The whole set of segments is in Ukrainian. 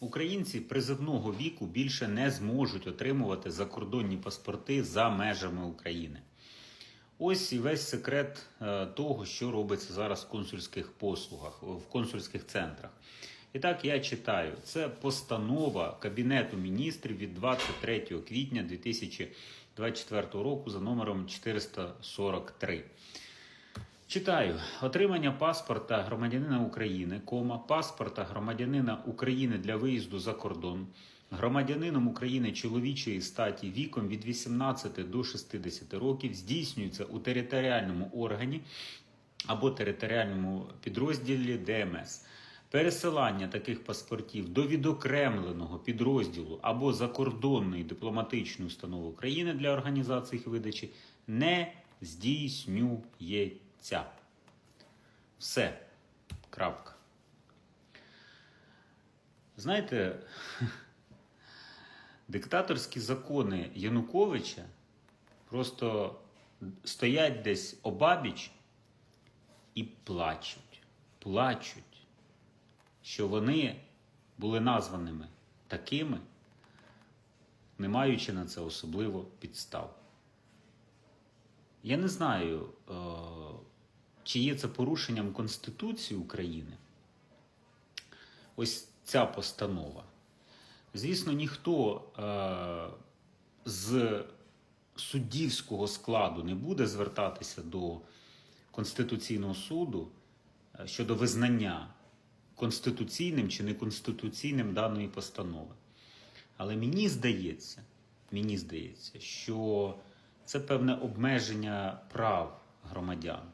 Українці призивного віку більше не зможуть отримувати закордонні паспорти за межами України. Ось і весь секрет е, того, що робиться зараз в консульських послугах, в консульських центрах. І так я читаю: це постанова Кабінету міністрів від 23 квітня 2024 року за номером 443. Читаю отримання паспорта громадянина України, кома, паспорта громадянина України для виїзду за кордон, громадянином України чоловічої статі віком від 18 до 60 років здійснюється у територіальному органі або територіальному підрозділі ДМС. Пересилання таких паспортів до відокремленого підрозділу або закордонної дипломатичної установи України для організації їх видачі не здійснюється. Все. Крапка. Знаєте, диктаторські закони Януковича просто стоять десь обабіч і плачуть. Плачуть, що вони були названими такими, не маючи на це особливо підстав. Я не знаю, е, чи є це порушенням Конституції України. Ось ця постанова. Звісно, ніхто е, з суддівського складу не буде звертатися до Конституційного суду е, щодо визнання конституційним чи неконституційним даної постанови. Але мені здається, мені здається, що це певне обмеження прав громадян.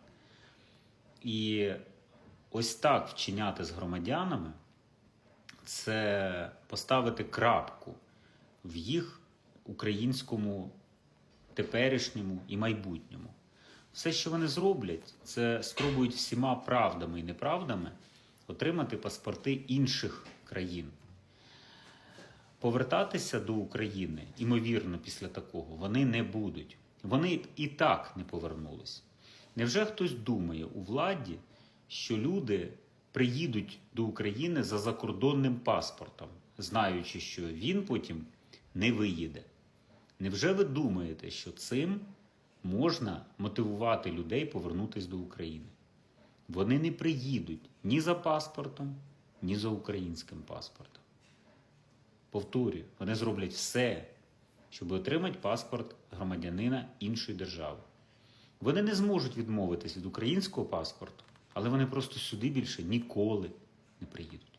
І ось так вчиняти з громадянами це поставити крапку в їх українському теперішньому і майбутньому. Все, що вони зроблять, це спробують всіма правдами і неправдами отримати паспорти інших країн. Повертатися до України, імовірно, після такого, вони не будуть. Вони і так не повернулись. Невже хтось думає у владі, що люди приїдуть до України за закордонним паспортом, знаючи, що він потім не виїде? Невже ви думаєте, що цим можна мотивувати людей повернутися до України? Вони не приїдуть ні за паспортом, ні за українським паспортом. Повторюю, вони зроблять все, щоб отримати паспорт громадянина іншої держави. Вони не зможуть відмовитись від українського паспорту, але вони просто сюди більше ніколи не приїдуть.